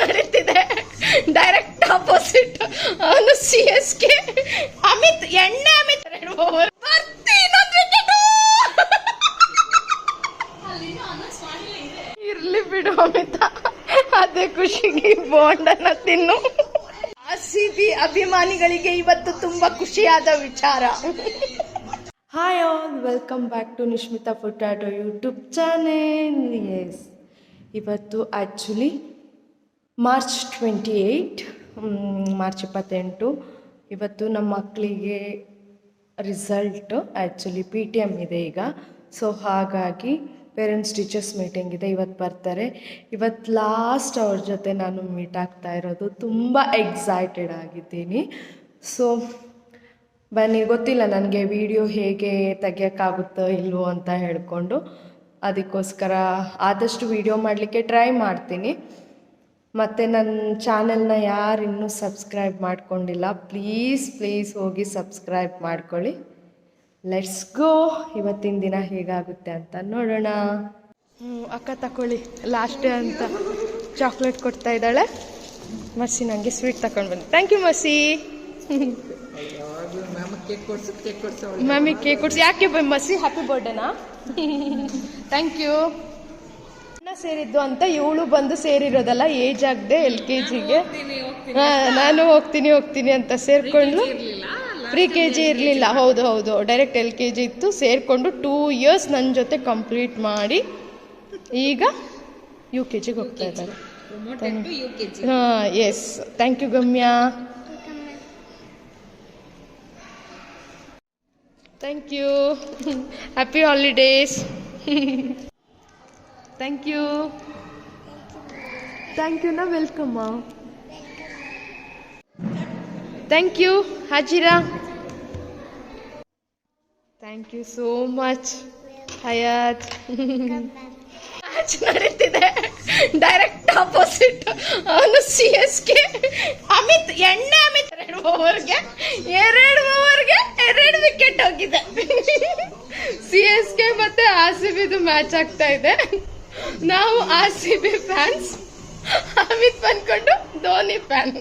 ನಡೀತಿದೆ direct opposite ಅವನು C S K Amit, ಎಣ್ಣೆ ಅಮಿತ್ ಇರ್ಲಿ ಬಿಡು ಅಮಿತ. ಅದೇ ಖುಷಿಗೆ ಬೋಂಡನ ತಿನ್ನು ಆರ್ ಸಿ ಬಿ ಅಭಿಮಾನಿಗಳಿಗೆ ಇವತ್ತು ತುಂಬಾ ಖುಷಿಯಾದ ವಿಚಾರ. Hi all welcome back to Nishmita ಫುಟಾಟೋ YouTube channel yes ಇವತ್ತು actually March twenty eight March ಇಪ್ಪತ್ತೆಂಟು. ಇವತ್ತು ನಮ್ಮ ಮಕ್ಕಳಿಗೆ result actually P T M ಇದೆ ಈಗ. ಸೊ ಹಾಗಾಗಿ ಪೇರೆಂಟ್ಸ್ ಟೀಚರ್ಸ್ ಮೀಟಿಂಗ್ ಇದೆ. ಇವತ್ತು ಬರ್ತಾರೆ. ಇವತ್ತು ಲಾಸ್ಟ್ ಅವ್ರ ಜೊತೆ ನಾನು ಮೀಟ್ ಆಗ್ತಾ ಇರೋದು. ತುಂಬ ಎಕ್ಸೈಟೆಡ್ ಆಗಿದ್ದೀನಿ. ಸೊ ಬನ್ನಿ, ಗೊತ್ತಿಲ್ಲ ನನಗೆ ವಿಡಿಯೋ ಹೇಗೆ ತೆಗಿಯೋಕ್ಕಾಗುತ್ತೋ ಇಲ್ವೋ ಅಂತ ಹೇಳಿಕೊಂಡು ಅದಕ್ಕೋಸ್ಕರ ಆದಷ್ಟು ವಿಡಿಯೋ ಮಾಡಲಿಕ್ಕೆ ಟ್ರೈ ಮಾಡ್ತೀನಿ. ಮತ್ತು ನನ್ನ ಚಾನೆಲ್ನ ಯಾರು ಇನ್ನೂ ಸಬ್ಸ್ಕ್ರೈಬ್ ಮಾಡ್ಕೊಂಡಿಲ್ಲ ಪ್ಲೀಸ್ ಪ್ಲೀಸ್ ಹೋಗಿ ಸಬ್ಸ್ಕ್ರೈಬ್ ಮಾಡ್ಕೊಳ್ಳಿ. ಲೆಟ್ಸ್ ಗೋ ಇವತ್ತಿನ ದಿನ ಹೇಗಾಗುತ್ತೆ ಅಂತ ನೋಡೋಣ. ಹ್ಞೂ ಅಕ್ಕ ತಕೊಳ್ಳಿ ಲಾಸ್ಟ್ ಡೇ ಅಂತ ಚಾಕ್ಲೇಟ್ ಕೊಡ್ತಾ ಇದ್ದಾಳೆ. ಮಸಿ ನನಗೆ ಸ್ವೀಟ್ ತಗೊಂಡು ಬನ್ನಿ. ಥ್ಯಾಂಕ್ ಯು ಮಸಿ ಮ್ಯಾಮಿಗೆ ಕೇಕ್ ಕೊಡ್ಸಿ ಯಾಕೆ ಬೈ ಮಸಿ ಹ್ಯಾಪಿ ಬರ್ಡೇನಾ ಥ್ಯಾಂಕ್ ಯು ಸೇರಿದ್ದು ಅಂತ ಇವಳು ಬಂದು ಸೇರಿರೋದಲ್ಲ ಏಜ್ ಆಗದೆ ಎಲ್ ಕೆ ಜಿಗೆ ನಾನು ಹೋಗ್ತೀನಿ ಹೋಗ್ತೀನಿ. ಅಂತ ಸೇರ್ಕೊಂಡು. ಪ್ರಿ ಕೆ ಜಿ ಇರಲಿಲ್ಲ? ಹೌದು ಹೌದು. ಡೈರೆಕ್ಟ್ ಎಲ್ ಕೆ ಜಿ ಇತ್ತು. ಸೇರಿಕೊಂಡು ಟೂ ಇಯರ್ಸ್ ನನ್ನ ಜೊತೆ ಕಂಪ್ಲೀಟ್ ಮಾಡಿ ಈಗ ಯು ಕೆ ಜಿಗೆ ಹೋಗ್ತಾ ಇದ್ದಾರೆ. ಹಾಂ yes thank you Gamya. Thank you happy holidays thank you thank you ನಾ welcome thank you Hajira thank you so much Hayat match ನಡೀತಿದೆ. ಡೈರೆಕ್ಟ್ ಆಪೋಸಿಟ್ ಅವನು ಸಿ ಎಸ್ ಕೆ ಅಮಿತ್ ಎಣ್ಣೆ ಅಮಿತ್ ಎರಡು ಓವರ್ಗೆ ಎರಡು ಓವರ್ಗೆ ಎರಡು ವಿಕೆಟ್ ಹೋಗಿದೆ. ಸಿ ಎಸ್ ಕೆ ಮತ್ತೆ ಆರ್ ಸಿ ಬಿದು ಮ್ಯಾಚ್ ಆಗ್ತಾ ಇದೆ. ನಾವು R C B fans Amit ಬಂದ್ಕೊಂಡು Dhoni fan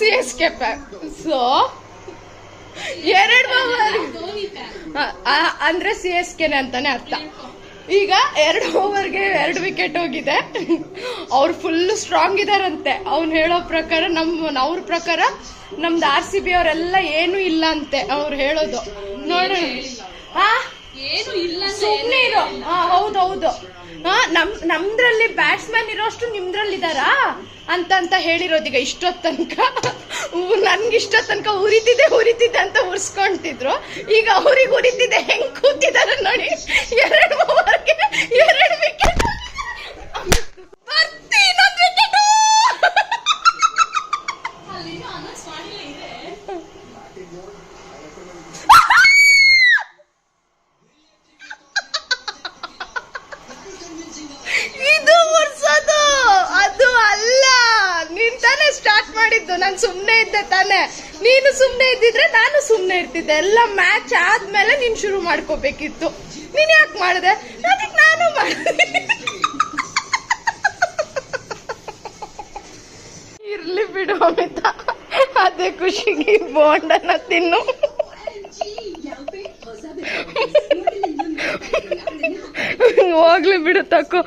C S K fan so ಎರಡು ಓವರ್ ಅಂದ್ರೆ ಸಿ ಎಸ್ ಕೆನೆ ಅಂತಾನೆ ಅರ್ಥ. ಈಗ ಎರಡು ಓವರ್ಗೆ ಎರಡು ವಿಕೆಟ್ ಹೋಗಿದೆ. ಅವ್ರು ಫುಲ್ ಸ್ಟ್ರಾಂಗ್ ಇದಾರಂತೆ. ಅವ್ನು ಹೇಳೋ ಪ್ರಕಾರ ನಮ್ಮ ಅವ್ರ ಪ್ರಕಾರ ನಮ್ದು ಆರ್ ಸಿ ಬಿ ಅವರೆಲ್ಲ ಏನು ಇಲ್ಲ ಅಂತೆ ಅವ್ರು ಹೇಳೋದು. ನೋಡೋಣ ಸುಮ್ನೆ ಇರೋ. ಹಾ ಹೌದೌದು ನಮ್, ನಮ್ದ್ರಲ್ಲಿ ಬ್ಯಾಟ್ಸ್ಮನ್ ಇರೋಷ್ಟು ನಿಮ್ದ್ರಲ್ಲಿ ಇದಾರಾ ಅಂತ ಅಂತ ಹೇಳಿರೋದೀಗ ಇಷ್ಟೊತ್ ತನಕ. ನನ್ಗೆ ಇಷ್ಟೊತ್ ತನಕ ಉರಿತಿದೆ ಉರಿತಿದೆ ಅಂತ ಉರ್ಸ್ಕೊಂತಿದ್ರು. ಈಗ ಅವ್ರಿಗೆ ಉರಿತಿದೆ, ಹೆಂಗ್ ಕೂತಿದಾರೆ ನೋಡಿ. ಎರಡು ಎರಡು ವಿಕೆಟ್ ಬರ್ತಿ ಇನ್ನೊಂದು ವಿಕೆಟ್ ಅಲ್ಲಿ ಅನೌನ್ಸ್ ಮಾಡಿಲ್ಲ ಇದೆ ಇದು ಉರ್ಸೋದು ಅದು ಅಲ್ಲ ನೀನ್ ತಾನೇ ಸ್ಟಾರ್ಟ್ ಮಾಡಿದ್ದು ನಾನು ಸುಮ್ನೆ ಇದ್ದೆ ತಾನೇ ನೀನು ಸುಮ್ನೆ ಇದ್ದಿದ್ರೆ ನಾನು ಸುಮ್ನೆ ಇರ್ತಿದ್ದೆ. ಎಲ್ಲ ಮ್ಯಾಚ್ ಆದ್ಮೇಲೆ ನೀನ್ ಶುರು ಮಾಡ್ಕೋಬೇಕಿತ್ತು. ನೀನ್ ಯಾಕೆ ಮಾಡಿದೆ? ಅದಕ್ಕೆ ನಾನು ಮಾಡಿದೆ. ಇರ್ಲಿ ಬಿಡು ಅಮಿತ. ಅದೇ ಖುಷಿಗೆ ಬೋಂಡನ್ನ ತಿನ್ನು. ಹೋಗ್ಲಿ ಬಿಡು ತಕೋ.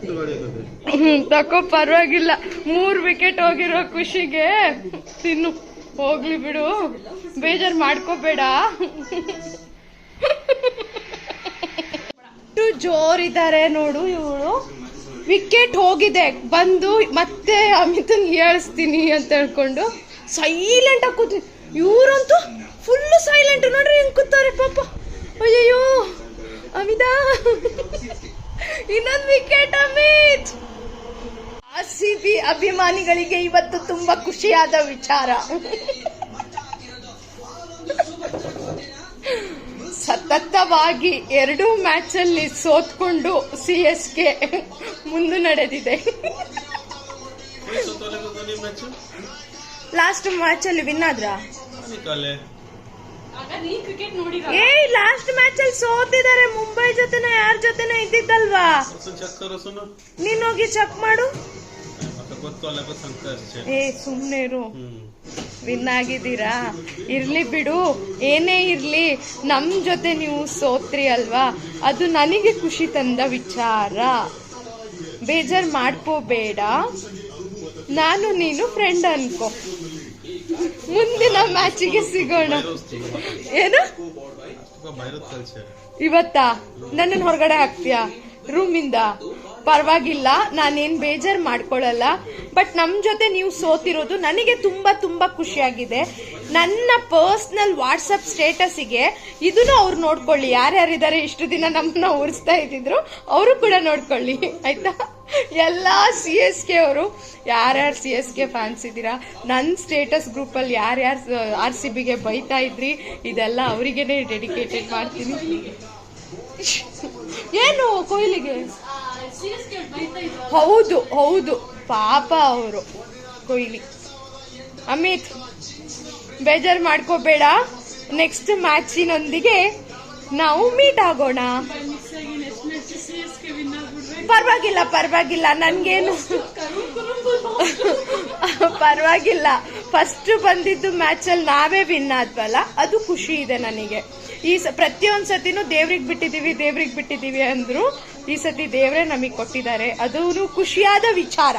ಹ್ಮ್, ತಕೋ ಪರವಾಗಿಲ್ಲ. ಮೂರ್ ವಿಕೆಟ್ ಹೋಗಿರೋ ಖುಷಿಗೆ ತಿನ್ನು. ಹೋಗ್ಲಿ ಬಿಡು. ಬೇಜಾರ್ ಮಾಡ್ಕೋಬೇಡ. ಜೋರ್ ಜೋರಿದ್ದಾರೆ ನೋಡು ಇವಳು. ವಿಕೆಟ್ ಹೋಗಿದೆ. ಬಂದು ಮತ್ತೆ ಅಮಿತನ್ ಏಳಿಸ್ತೀನಿ ಅಂತ ಹೇಳ್ಕೊಂಡು ಸೈಲೆಂಟ್ ಆಗಿ ಕೂತಿ ಇವರಂತೂ ಫುಲ್ ಸೈಲೆಂಟ್ ನೋಡ್ರಿ ಹೆಂಗ್ ಕೂತಾರೆ ಪಾಪ. ಅಯ್ಯಯ್ಯೋ. ಅಮಿತ. ಇನ್ನೊಂದು wicket Amit! R C B ಅಭಿಮಾನಿಗಳಿಗೆ ಇವತ್ತು ತುಂಬಾ ಖುಷಿಯಾದ ವಿಚಾರ. ಸತತವಾಗಿ ಎರಡು ಮ್ಯಾಚ್ ಅಲ್ಲಿ ಸೋತ್ಕೊಂಡು ಸಿ ಎಸ್ ಕೆ ಮುಂದೆ ನಡೆದಿದೆ. ಲಾಸ್ಟ್ ಮ್ಯಾಚ್ ಅಲ್ಲಿ ವಿನ್ ಆದ್ರ ಹಾಗಾದ್ರೆ ನೀ ಕ್ರಿಕೆಟ್ ನೋಡಿರ ಏ ಲಾಸ್ಟ್ ಮ್ಯಾಚ್ ಅಲ್ಲಿ ಸೋತಿದ್ದಾರೆ. ಮುಂಬೈ ಜೊತೆನ, ಯಾರ ಜೊತೆನ ಇದ್ದಿದ್ದಲ್ವಾ? ನೀನ್ ಹೋಗಿ ಚೆಕ್ ಮಾಡು. ಏ, ಸುಮ್ನೆ ಇರು. ವಿನ್ ಆಗಿದ್ದೀರಾ? ಇರ್ಲಿ ಬಿಡು. ಏನೇ ಇರ್ಲಿ, ನಮ್ ಜೊತೆ ನೀವು ಸೋತ್ರಿ ಅಲ್ವಾ? ಅದು ನನಗೆ ಖುಷಿ ತಂದ ವಿಚಾರ. ಬೇಜಾರ್ ಮಾಡ್ಕೋಬೇಡ. ನಾನು ನೀನು ಫ್ರೆಂಡ್ ಅನ್ಕೋ. ಮುಂದಿನ ಮ್ಯಾಚಿಗೆ ಸಿಗೋಣ. ಏನು? ಇವತ್ತ? ನನ್ನನ್ನು ಹೊರಗಡೆ ಹಾಕ್ತೀಯಾ? ರೂಮಿಂದ? ಪರವಾಗಿಲ್ಲ, ನಾನೇನ್ ಬೇಜಾರ್ ಮಾಡ್ಕೊಳ್ಳಲ್ಲ. ಬಟ್ ನಮ್ ಜೊತೆ ನೀವು ಸೋತಿರೋದು ನನಗೆ ತುಂಬಾ ತುಂಬಾ ಖುಷಿಯಾಗಿದೆ. ನನ್ನ ಪರ್ಸ್ನಲ್ ವಾಟ್ಸಪ್ ಸ್ಟೇಟಸ್ಗೆ ಇದನ್ನು ಅವ್ರು ನೋಡ್ಕೊಳ್ಳಿ. ಯಾರ್ಯಾರಿದ್ದಾರೆ? ಇಷ್ಟು ದಿನ ನಮ್ಮನ್ನ ಉರಿಸ್ತಾ ಇದ್ದಿದ್ರು, ಅವರು ಕೂಡ ನೋಡ್ಕೊಳ್ಳಿ. ಆಯ್ತಾ? ಎಲ್ಲ ಸಿ ಎಸ್ ಕೆ ಅವರು, ಯಾರ್ಯಾರು ಸಿ ಎಸ್ ಕೆ ಫ್ಯಾನ್ಸ್ ಇದ್ದೀರಾ ನನ್ನ ಸ್ಟೇಟಸ್ ಗ್ರೂಪಲ್ಲಿ ಯಾರ್ಯಾರು ಆರ್ ಸಿ ಬಿಗೆ ಬೈತಾ ಇದ್ರಿ, ಇದೆಲ್ಲ ಅವರಿಗೇನೆ ಡೆಡಿಕೇಟೆಡ್ ಮಾಡ್ತೀನಿ. ಏನು ಕೊಹ್ಲಿಗೆ? ಹೌದು ಹೌದು, ಪಾಪ ಅವರು ಕೊಹ್ಲಿ. ಅಮಿತ್, ಬೇಜಾರು ಮಾಡ್ಕೋಬೇಡ ನೆಕ್ಸ್ಟ್ ಮ್ಯಾಚಿನೊಂದಿಗೆ ನಾವು ಮೀಟ್ ಆಗೋಣ. ಪರವಾಗಿಲ್ಲ ಪರವಾಗಿಲ್ಲ, ನನಗೇನು? ಪರವಾಗಿಲ್ಲ. ಫಸ್ಟ್ ಬಂದಿದ್ದು ಮ್ಯಾಚಲ್ಲಿ ನಾವೇ ವಿನ್ ಆದ್ವಲ್ಲ? ಅದು ಖುಷಿ ಇದೆ ನನಗೆ. ಈ ಸ, ಪ್ರತಿಯೊಂದು ಸತಿನೂ ದೇವ್ರಿಗೆ ಬಿಟ್ಟಿದ್ದೀವಿ ದೇವ್ರಿಗೆ ಬಿಟ್ಟಿದ್ದೀವಿ ಅಂದ್ರು, ಈ ಸತಿ ದೇವರೇ ನಮಗೆ ಕೊಟ್ಟಿದ್ದಾರೆ. ಅದೂ ಖುಷಿಯಾದ ವಿಚಾರ.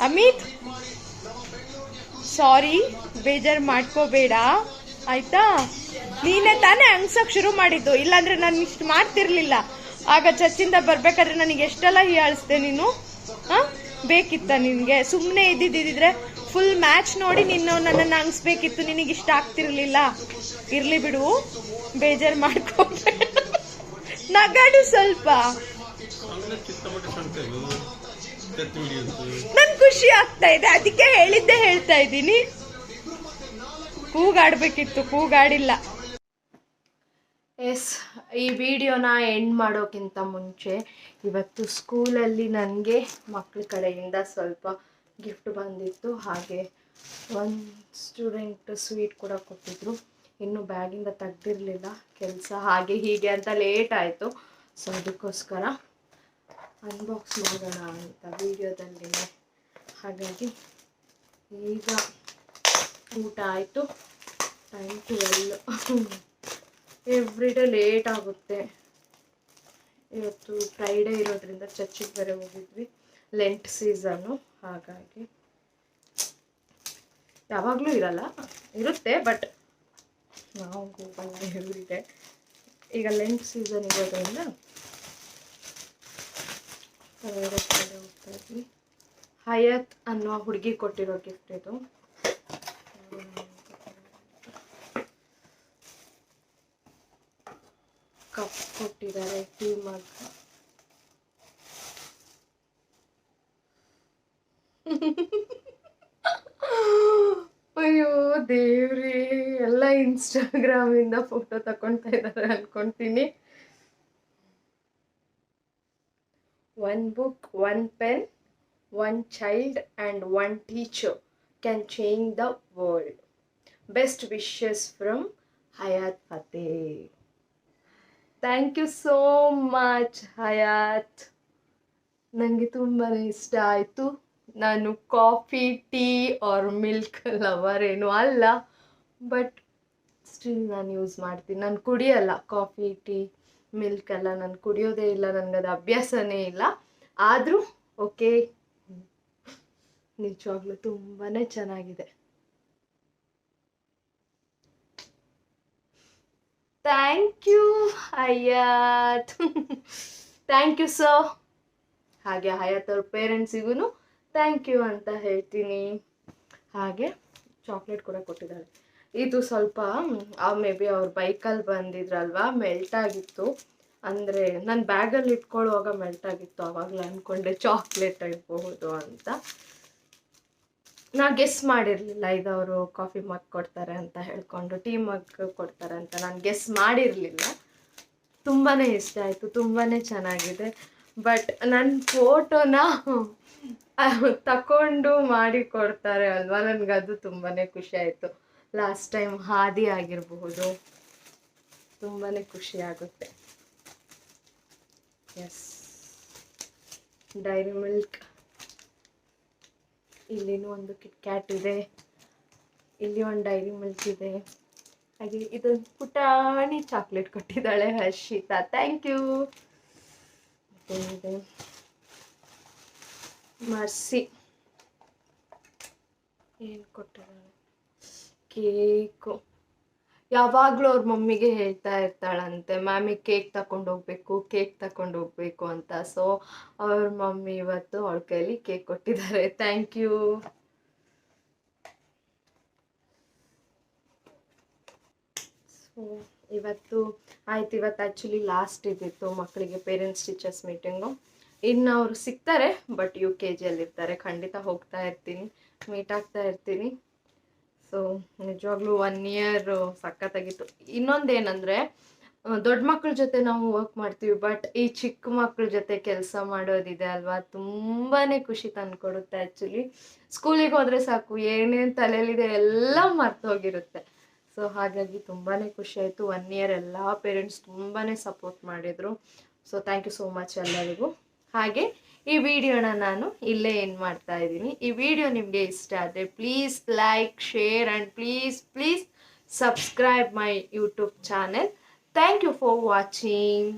ಅಮಿತ್? ಸಾರಿ ಬೇಜಾರು ಮಾಡ್ಕೋಬೇಡ. ಆಯ್ತಾ? ನೀನೇ ತಾನೇ ಅನ್ಸಕ್ ಶುರು ಮಾಡಿದ್ದು. ಇಲ್ಲಾಂದ್ರೆ ನಾನು ಇಷ್ಟು ಮಾಡ್ತಿರ್ಲಿಲ್ಲ. ಆಗ ಚರ್ಚಿಂದ ಬರ್ಬೇಕಾದ್ರೆ ನನಗೆ ಎಷ್ಟೆಲ್ಲ ಹೀಯಾಳಿಸ್ದೆ ನೀನು? ಹಾಂ? ಬೇಕಿತ್ತ ನಿನ್ಗೆ? ಸುಮ್ಮನೆ ಇದ್ದಿದ್ದಿದ್ರೆ ಫುಲ್ ಮ್ಯಾಚ್ ನೋಡಿ ನೀನು ನನ್ನನ್ನು ಅಂಗಿಸ್ಬೇಕಿತ್ತು ನಿನಗೆ ಇಷ್ಟ ಆಗ್ತಿರ್ಲಿಲ್ಲ. ಇರ್ಲಿ ಬಿಡು. ಬೇಜಾರು ಮಾಡ್ಕೋಬೇಡ ನಗಾಡು ಸ್ವಲ್ಪ. ನನ್ ಖುಷಿ ಆಗ್ತಾ ಇದೆ. ಅದಕ್ಕೆ ಹೇಳಿದ್ದೆ ಹೇಳ್ತಾ ಇದ್ದೀನಿ. ಕೂಗಾಡ್ಬೇಕಿತ್ತು. ಕೂಗಾಡಿಲ್ಲ. ಎಸ್, ಈ ವಿಡಿಯೋನ ಎಂಡ್ ಮಾಡೋಕ್ಕಿಂತ ಮುಂಚೆ ಇವತ್ತು ಸ್ಕೂಲಲ್ಲಿ ನನಗೆ ಮಕ್ಕಳ ಕಡೆಯಿಂದ ಸ್ವಲ್ಪ ಗಿಫ್ಟ್ ಬಂದಿತ್ತು. ಹಾಗೆ ಒಂದು ಸ್ಟೂಡೆಂಟ್ ಸ್ವೀಟ್ ಕೂಡ ಕೊಟ್ಟಿದ್ರು. ಇನ್ನು ಬ್ಯಾಗಿಂದ ತೆಗ್ದಿರಲಿಲ್ಲ ಕೆಲಸ. ಹಾಗೆ ಹೀಗೆ ಅಂತ ಲೇಟ್ ಆಯಿತು. ಸೊ ಅದಕ್ಕೋಸ್ಕರ ಅನ್ಬಾಕ್ಸ್ ಮಾಡೋಣ ಅಂತ ವಿಡಿಯೋದಲ್ಲಿ. ಹಾಗಾಗಿ ಈಗ ಊಟ ಆಯಿತು. Time twelve every day late ಆಗುತ್ತೆ. ಇವತ್ತು ಫ್ರೈಡೇ ಇರೋದ್ರಿಂದ ಚರ್ಚಿಗೆ ಬೇರೆ ಹೋಗಿದ್ವಿ. ಲೆಂಟ್ ಸೀಸನ್ನು ಹಾಗಾಗಿ ಯಾವಾಗಲೂ ಇರಲ್ಲ. ಇರುತ್ತೆ ಬಟ್ ನಾವು ಹೋಗಲ್ಲ ಎವ್ರಿ ಡೇ ಈಗ ಲೆಂಟ್ ಸೀಸನ್ ಇರೋದ್ರಿಂದ ಕಡೆ ಹೋಗ್ತಾ ಹಯತ್ ಅನ್ನೋ ಹುಡುಗಿ ಕೊಟ್ಟಿರೋ ಗಿಫ್ಟ್ ಇದು. ಕೊಟ್ಟಿದ್ದಾರೆ ಟೀ ಮಗ್ ಅಯ್ಯೋ ದೇವ್ರಿ, ಎಲ್ಲ ಇನ್ಸ್ಟಾಗ್ರಾಮ್ ಇಂದ ಫೋಟೋ ತಗೊಳ್ತಾ ಇದ್ದಾರೆ ಅನ್ಕೊಂತೀನಿ. One book one pen one child and one teacher can change the world best wishes from Hayat Fateh thank you so much Hayat ನನಗೆ ತುಂಬಾ ಇಷ್ಟ ಆಯಿತು. ನಾನು coffee tea or milk lover ಏನು ಅಲ್ಲ. ಬಟ್ ಸ್ಟಿಲ್ ನಾನು ಯೂಸ್ ಮಾಡ್ತೀನಿ. ನಾನು ಕುಡಿಯಲ್ಲ. ಕಾಫಿ ಟೀ ಮಿಲ್ಕ್ ಎಲ್ಲ ನಾನು ಕುಡಿಯೋದೇ ಇಲ್ಲ. ನನಗದು ಅಭ್ಯಾಸನೇ ಇಲ್ಲ. ಆದರೂ ಓಕೆ ನಿಜವಾಗ್ಲೂ ತುಂಬಾ ಚೆನ್ನಾಗಿದೆ. Thank you Hayat thank you sir ಹಾಗೆ ಹಯಾತ್ ಅವ್ರ ಪೇರೆಂಟ್ಸಿಗೂ ಥ್ಯಾಂಕ್ ಯು ಅಂತ ಹೇಳ್ತೀನಿ. ಹಾಗೆ ಚಾಕ್ಲೇಟ್ ಕೂಡ ಕೊಟ್ಟಿದ್ದಾರೆ. ಇದು ಸ್ವಲ್ಪ ಮೇ ಬಿ ಅವ್ರ ಬೈಕಲ್ಲಿ ಬಂದಿದ್ರಲ್ವಾ ಮೆಲ್ಟ್ ಆಗಿತ್ತು. ಅಂದರೆ ನನ್ನ ಬ್ಯಾಗಲ್ಲಿ ಇಟ್ಕೊಳ್ಳುವಾಗ ಮೆಲ್ಟ್ ಆಗಿತ್ತು ಆವಾಗಲೇ ಅಂದ್ಕೊಂಡೆ ಚಾಕ್ಲೇಟ್ ಇರಬಹುದು ಅಂತ. ನಾ ಗೆಸ್ ಮಾಡಿರಲಿಲ್ಲ ಇದು ಕಾಫಿ ಮಗ್ ಕೊಡ್ತಾರೆ ಅಂತ ಹೇಳ್ಕೊಂಡು ಟೀ ಮಗ್ ಕೊಡ್ತಾರೆ ಅಂತ ನಾನು ಗೆಸ್ ಮಾಡಿರಲಿಲ್ಲ. ತುಂಬಾ ಇಷ್ಟ ಆಯಿತು ತುಂಬಾ ಚೆನ್ನಾಗಿದೆ. ಬಟ್ ನನ್ನ ಫೋಟೋನ ತಕೊಂಡು ಮಾಡಿ ಕೊಡ್ತಾರೆ ಅಲ್ವಾ? ನನಗದು ತುಂಬಾ ಖುಷಿ ಆಯಿತು. ಲಾಸ್ಟ್ ಟೈಮ್ ಹಾದಿ ಆಗಿರಬಹುದು. ತುಂಬಾ ಖುಷಿ ಆಗುತ್ತೆ. ಎಸ್ ಡೈರಿ ಮಿಲ್ಕ್ ಇಲ್ಲಿನೂ ಒಂದು ಕಿಟ್ ಕ್ಯಾಟ್ ಇದೆ. ಇಲ್ಲಿ ಒಂದು ಡೈರಿ ಮಿಲ್ಕ್ ಇದೆ. ಹಾಗೆ ಇದೊಂದು ಪುಟಾಣಿ ಚಾಕ್ಲೇಟ್ ಕೊಟ್ಟಿದ್ದಾಳೆ ಹರ್ಷಿತಾ. Thank you merci. ಏನು ಕೊಟ್ಟಿದ್ದಾಳೆ? ಕೇಕು. ಯಾವಾಗಲೂ ಅವ್ರ ಮಮ್ಮಿಗೆ ಹೇಳ್ತಾ ಇರ್ತಾಳಂತೆ ಮ್ಯಾಮಿಗೆ ಕೇಕ್ ತಕೊಂಡು ಹೋಗ್ಬೇಕು, ಕೇಕ್ ತಕೊಂಡು ಹೋಗ್ಬೇಕು ಅಂತ. ಸೊ ಅವ್ರ ಮಮ್ಮಿ ಇವತ್ತು ಅವಳ ಕೈಲಿ ಕೇಕ್ ಕೊಟ್ಟಿದ್ದಾರೆ. ಥ್ಯಾಂಕ್ ಯು ಸೊ ಇವತ್ತು ಆಯ್ತು. ಇವತ್ತು ಆ್ಯಕ್ಚುಲಿ ಲಾಸ್ಟ್ ಇದ್ದಿತ್ತು ಮಕ್ಕಳಿಗೆ ಪೇರೆಂಟ್ಸ್ ಟೀಚರ್ಸ್ ಮೀಟಿಂಗು ಇನ್ನು ಅವರು ಸಿಗ್ತಾರೆ ಬಟ್ ಯು ಕೆ ಜಿಯಲ್ಲಿರ್ತಾರೆ ಖಂಡಿತ ಹೋಗ್ತಾ ಇರ್ತೀನಿ. ಮೀಟ್ ಆಗ್ತಾ ಇರ್ತೀನಿ. ಸೊ, ನಿಜವಾಗ್ಲೂ ಒನ್ ಇಯರ್ ಸಖತ್ತಾಗಿತ್ತು. ಇನ್ನೊಂದೇನೆಂದರೆ ದೊಡ್ಡ ಮಕ್ಕಳ ಜೊತೆ ನಾವು ವರ್ಕ್ ಮಾಡ್ತೀವಿ ಬಟ್ ಈ ಚಿಕ್ಕ ಮಕ್ಕಳ ಜೊತೆ ಕೆಲಸ ಮಾಡೋದಿದೆ ಅಲ್ವಾ? ತುಂಬಾ ಖುಷಿ ತಂದುಕೊಡುತ್ತೆ ಆ್ಯಕ್ಚುಲಿ ಸ್ಕೂಲಿಗೆ ಹೋದರೆ ಸಾಕು ಏನೇನು ತಲೆಯಲ್ಲಿದೆ ಎಲ್ಲ ಮರ್ತೋಗಿರುತ್ತೆ ಸೊ, ಹಾಗಾಗಿ ತುಂಬಾ ಖುಷಿ ಆಯಿತು. ಒನ್ ಇಯರ್ ಎಲ್ಲ ಪೇರೆಂಟ್ಸ್ ತುಂಬಾ ಸಪೋರ್ಟ್ ಮಾಡಿದರು. So thank you so much ಎಲ್ಲರಿಗೂ. ಹಾಗೆ ಈ ವಿಡಿಯೋನ ನಾನು ಇಲ್ಲೇ ಏನು ಮಾಡ್ತಾ ಇದ್ದೀನಿ. ಈ ವಿಡಿಯೋ ನಿಮಗೆ ಇಷ್ಟ ಆದರೆ please like share and please please subscribe my YouTube channel thank you for watching